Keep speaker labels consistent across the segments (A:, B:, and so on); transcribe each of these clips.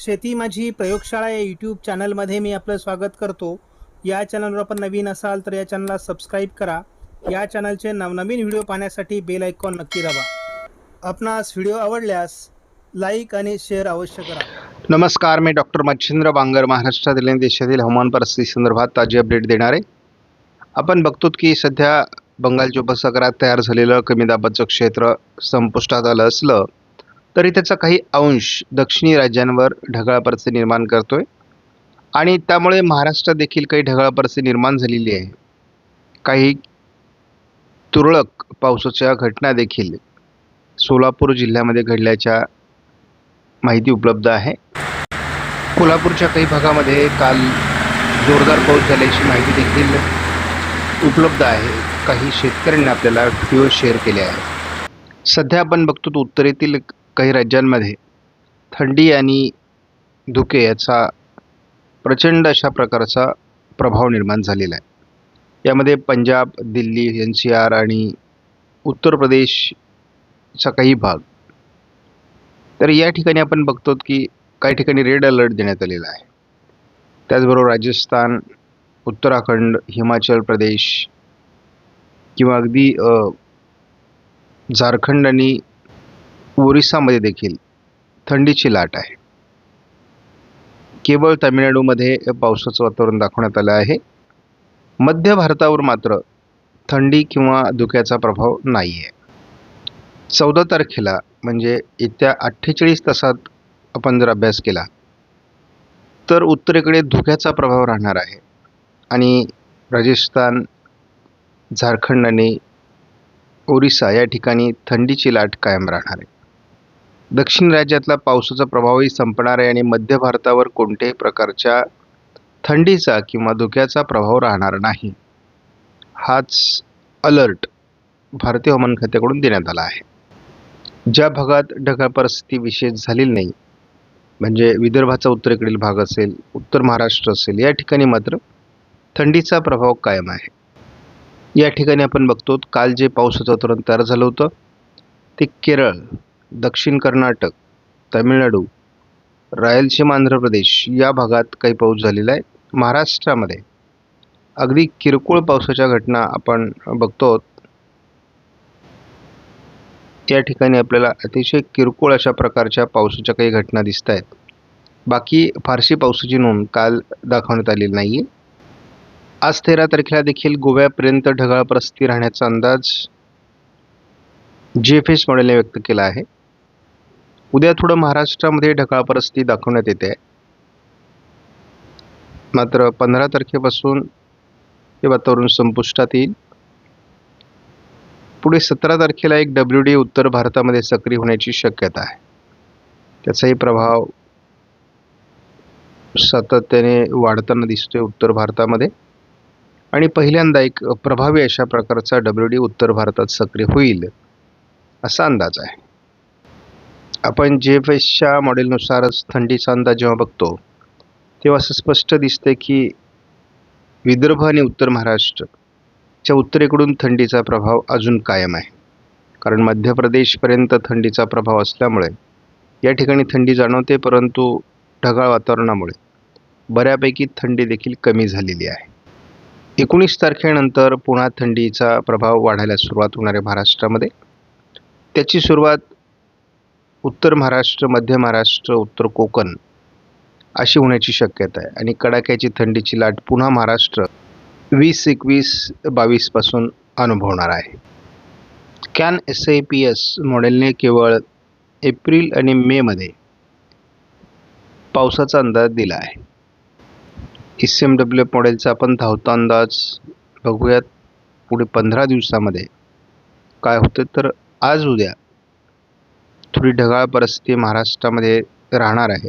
A: शेती माझी प्रयोगशाळा या यूट्यूब चॅनलमध्ये मी आपलं स्वागत करतो. या चॅनलवर आपण नवीन असाल तर या चॅनलला सबस्क्राईब करा. या चॅनलचे नवनवीन व्हिडिओ पाहण्यासाठी बेल आयकॉन नक्की दाबा. आपणास व्हिडिओ आवडल्यास लाईक आणि शेअर अवश्य करा.
B: नमस्कार मी डॉक्टर मच्छिंद्र बांगर महाराष्ट्रातील आणि देशातील हवामान परिस्थिती संदर्भात ताजी अपडेट देणार. आहे आपण बघतो की सध्या बंगालच्या उपसागरात तयार झालेलं कमी दाबाचं क्षेत्र संपुष्टात आलं असलं तरी त्याचा काही अंश दक्षिणी राज्यांवर ढगाळपरसे परिस्थिती निर्माण करतोय. आणि त्यामुळे महाराष्ट्रात देखील काही ढगाळपरसे निर्माण झालेली आहे. काही तुरळक पावसाच्या घटना देखील सोलापूर जिल्ह्यामध्ये घडल्याच्या माहिती उपलब्ध आहे. कोल्हापूरच्या काही भागामध्ये काल जोरदार पाऊस झाल्याची माहिती देखील उपलब्ध आहे. काही शेतकऱ्यांनी आपल्याला व्हिडिओ शेअर केले आहे सध्या आपण बघतो तर उत्तरेतील काही राज्यांमध्ये थंडी आणि धुके याचा प्रचंड अशा प्रकारचा प्रभाव निर्माण झालेला आहे. यामध्ये Punjab Delhi N C R आणि उत्तर प्रदेशचा काही भाग. तर या ठिकाणी आपण बघतो की काही ठिकाणी रेड अलर्ट देण्यात आलेला आहे. त्याचबरोबर राजस्थान उत्तराखंड हिमाचल प्रदेश किंवा अगदी झारखंड आणि ओरिसामध्ये देखील थंडीची लाट आहे. केवळ तामिळनाडूमध्ये पावसाचं वातावरण दाखवण्यात आलं आहे. मध्य भारतावर मात्र थंडी किंवा धुक्याचा प्रभाव नाही आहे चौदा तारखेला म्हणजे येत्या अठ्ठेचाळीस तासात आपण जर अभ्यास केला तर उत्तरेकडे धुक्याचा प्रभाव राहणार आहे. आणि राजस्थान झारखंड आणि ओरिसा या ठिकाणी थंडीची लाट कायम राहणार आहे. दक्षिण राज्यातला पावसाचा प्रभावही संपणार आहे आणि मध्य भारतावर कोणत्याही प्रकारच्या थंडीचा किंवा धुक्याचा प्रभाव राहणार नाही. हाच अलर्ट भारतीय हवामान खात्याकडून देण्यात आला आहे. ज्या भागात ढगाळ परिस्थिती विशेष झालेली नाही म्हणजे विदर्भाचा उत्तरेकडील भाग असेल उत्तर महाराष्ट्र असेल या ठिकाणी मात्र थंडीचा प्रभाव कायम आहे. या ठिकाणी आपण बघतो काल जे पावसाचं वातावरण तयार झालं होतं ते केरळ दक्षिण कर्नाटक तामिळनाडू रायलसीमा आंध्र प्रदेश या भागात काही पाऊस झालेला आहे. महाराष्ट्रामध्ये अगदी किरकोळ पावसाच्या घटना आपण बघतो या ठिकाणी आपल्याला अतिशय किरकोळ अशा प्रकारच्या पावसाच्या काही घटना दिसत आहेत. बाकी फारशी पावसाची नोंद काल दाखवण्यात आलेली नाही आहे आज तेरा तारखेला देखील गोव्यापर्यंत ढगाळ परिस्थिती राहण्याचा अंदाज जी एफ एस मॉडेलने व्यक्त केला आहे. उद्या थोडं महाराष्ट्रामध्ये ढगाळ परिस्थिती दाखवण्यात येते. मात्र पंधरा तारखेपासून हे वातावरण संपुष्टात येईल. पुढे सतरा तारखेला एक डब्ल्यू डी उत्तर भारतामध्ये सक्रिय होण्याची शक्यता आहे. त्याचाही प्रभाव सातत्याने वाढताना दिसतोय उत्तर भारतामध्ये. आणि पहिल्यांदा एक प्रभावी अशा प्रकारचा डब्ल्यू डी उत्तर भारतात सक्रिय होईल असा अंदाज आहे. आपण जे एफ मॉडेलनुसारच थंडीचा अंदाज जेव्हा बघतो तेव्हा असं स्पष्ट दिसते की विदर्भ आणि उत्तर महाराष्ट्र च्या उत्तरेकडून थंडीचा प्रभाव अजून कायम आहे. कारण मध्य प्रदेशपर्यंत थंडीचा प्रभाव असल्यामुळे या ठिकाणी थंडी जाणवते परंतु ढगाळ वातावरणामुळे बऱ्यापैकी थंडी देखील कमी झालेली आहे. एकोणीस तारखेनंतर पुन्हा थंडीचा प्रभाव वाढायला सुरुवात होणार आहे महाराष्ट्रामध्ये. त्याची सुरुवात उत्तर महाराष्ट्र मध्य महाराष्ट्र उत्तर कोकण अशी होण्याची शक्यता आहे. आणि कडाक्याची थंडीची लाट पुन्हा महाराष्ट्र वीस एकवीस बावीसपासून अनुभवणार आहे. Can S I P S मॉडेलने केवळ एप्रिल आणि मेमध्ये पावसाचा अंदाज दिला आहे. एस एम डब्ल्यू एफ मॉडेलचा आपण धावता अंदाज बघूयात. पुढे पंधरा दिवसामध्ये काय होतं तर आज उद्या थोडी ढगाळ परिस्थिती महाराष्ट्रामध्ये राहणार आहे.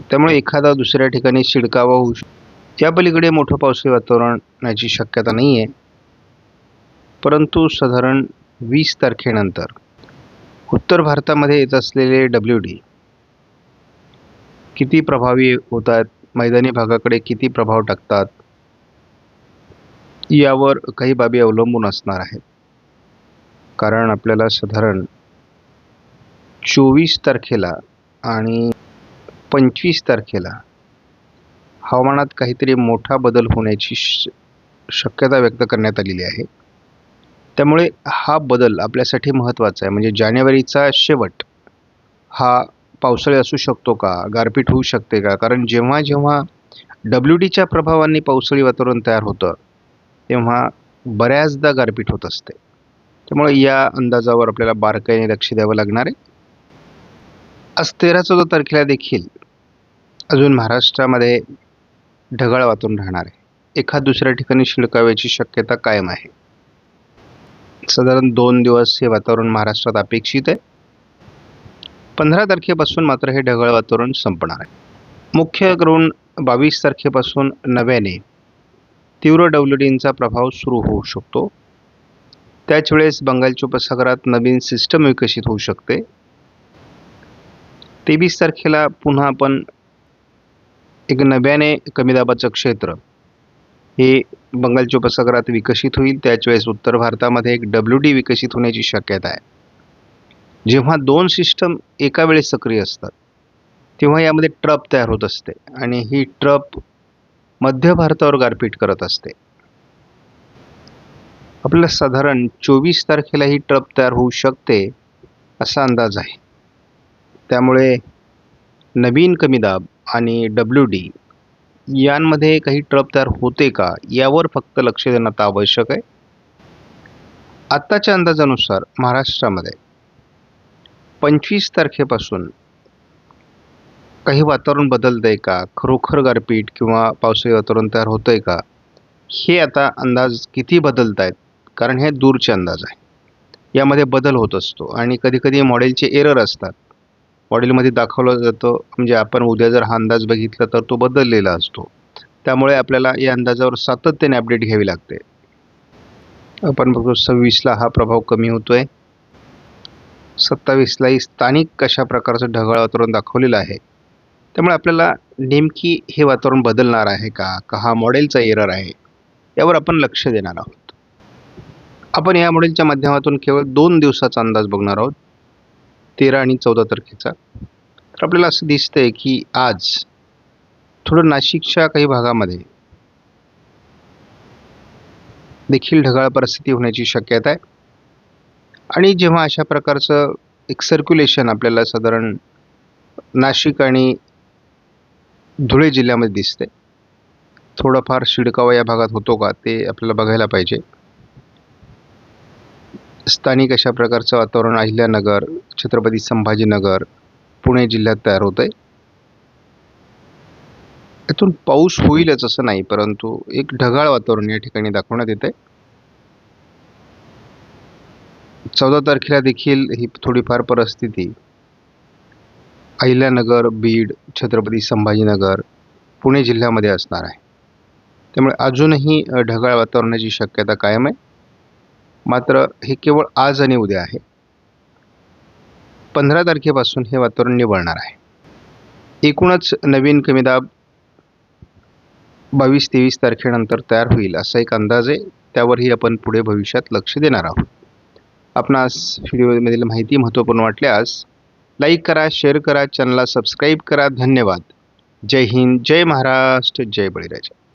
B: त्यामुळे एखादा दुसऱ्या ठिकाणी शिडकावा होऊ शकतो त्या पलीकडे मोठं पावसाळी वातावरणाची शक्यता नाही आहे परंतु साधारण वीस तारखेनंतर उत्तर भारतामध्ये येत असलेले डब्ल्यू डी किती प्रभावी होतात? मैदानी भागाकडे किती प्रभाव टाकतात? यावर काही बाबी अवलंबून असणार आहेत. कारण आपल्याला साधारण चोवीस तारखेला आणि पंचवीस तारखेला हवामानात काहीतरी मोठा बदल होण्याची श शक्यता व्यक्त करण्यात आलेली आहे. त्यामुळे हा बदल आपल्यासाठी महत्त्वाचा आहे. म्हणजे जानेवारीचा शेवट हा पावसाळी असू शकतो का? गारपीट होऊ शकते का? कारण जेव्हा जेव्हा डब्ल्यू डीच्या प्रभावाने पावसाळी वातावरण तयार होतं तेव्हा बऱ्याचदा गारपीट होत असते. त्यामुळे या अंदाजावर आपल्याला बारकाईने लक्ष द्यावं लागणार आहे. आज तेरा चौदा तारखेला देखील अजून महाराष्ट्रामध्ये ढगाळ वाचून राहणार आहे. एखाद दुसऱ्या ठिकाणी शिडकाव्याची शक्यता कायम आहे. साधारण दोन दिवस हे वातावरण महाराष्ट्रात अपेक्षित आहे. पंधरा तारखेपासून मात्र हे ढगाळ वातावरण संपणार आहे. मुख्य करून बावीस तारखेपासून नव्याने तीव्र डब्ल्यूडींचा प्रभाव सुरू होऊ शकतो. त्याच वेळेस बंगालच्या उपसागरात नवीन सिस्टम विकसित होऊ शकते. तेवीस तारखेला पुन्हा आपण एक नव्याने कमी दाबाचं क्षेत्र हे बंगालच्या उपसागरात विकसित होईल. त्याच वेळेस उत्तर भारतामध्ये एक डब्ल्यू डी विकसित होण्याची शक्यता आहे. जेव्हा दोन सिस्टम एका वेळेस सक्रिय असतात तेव्हा यामध्ये ट्रप तयार होत असते आणि ही ट्रप मध्य भारतावर गारपीट करत असते. आपल्याला साधारण चोवीस तारखेला ही ट्रप तयार होऊ शकते असा अंदाज आहे. त्यामुळे नवीन कमी दाब आणि डब्ल्यू डी यांमध्ये काही ट्रप तयार होते का यावर फक्त लक्ष देणं आता आवश्यक आहे. आत्ताच्या अंदाजानुसार महाराष्ट्रामध्ये पंचवीस तारखेपासून काही वातावरण बदलतं आहे का खरोखर गारपीट किंवा पावसाळी वातावरण तयार होतं आहे का हे आता अंदाज किती बदलत आहेत कारण हे दूरचे अंदाज आहे. यामध्ये बदल होत असतो आणि कधीकधी मॉडेलचे एरर असतात. मॉडेलमध्ये दाखवलं जातं. म्हणजे आपण उद्या जर हा अंदाज बघितला तर तो बदललेला असतो. त्यामुळे आपल्याला या अंदाजावर सातत्याने अपडेट घ्यावी लागते. आपण बघतो सव्वीसला हा प्रभाव कमी होतोय. सत्तावीसलाही स्थानिक कशा प्रकारचं ढगाळ वातावरण दाखवलेलं आहे. त्यामुळे आपल्याला नेमकी हे वातावरण बदलणार आहे का? का हा मॉडेलचा एरर आहे? यावर आपण लक्ष देणार आहोत. आपण या मॉडेलच्या माध्यमातून केवळ दोन दिवसाचा अंदाज बघणार आहोत. तेरा आणि चौदा तारखेचा. तर आपल्याला असं दिसतंय की आज थोडं नाशिकच्या काही भागामध्ये देखील ढगाळ परिस्थिती होण्याची शक्यता आहे. आणि जेव्हा अशा प्रकारचं एक सर्क्युलेशन आपल्याला साधारण नाशिक आणि धुळे जिल्ह्यामध्ये दिसते थोडंफार शिडकावा या भागात होतो का ते आपल्याला बघायला पाहिजे. स्थानिक अशा प्रकारचं वातावरण अहिल्यानगर छत्रपती संभाजीनगर पुणे जिल्ह्यात तयार होत आहे यातून पाऊस होईलच असं नाही परंतु एक ढगाळ वातावरण या ठिकाणी दाखवण्यात येत आहे चौदा तारखेला देखील ही थोडीफार परिस्थिती. अहिल्यानगर बीड छत्रपती संभाजीनगर पुणे जिल्ह्यामध्ये असणार आहे. त्यामुळे अजूनही ढगाळ वातावरणाची शक्यता कायम आहे. मात्र हे केवळ आज आणि उद्या आहे. पंधरा तारखेपासून हे वातावरण निवळणार आहे. एकूणच नवीन कमी दाब बावीस तेवीस तारखेनंतर तयार होईल असा एक अंदाज आहे. त्यावरही आपण पुढे भविष्यात लक्ष देणार आहोत. आपणास व्हिडिओमधील माहिती महत्त्वपूर्ण वाटल्यास लाईक करा शेअर करा चॅनलला सबस्क्राईब करा. धन्यवाद. जय हिंद जय महाराष्ट्र जय बळीराजा.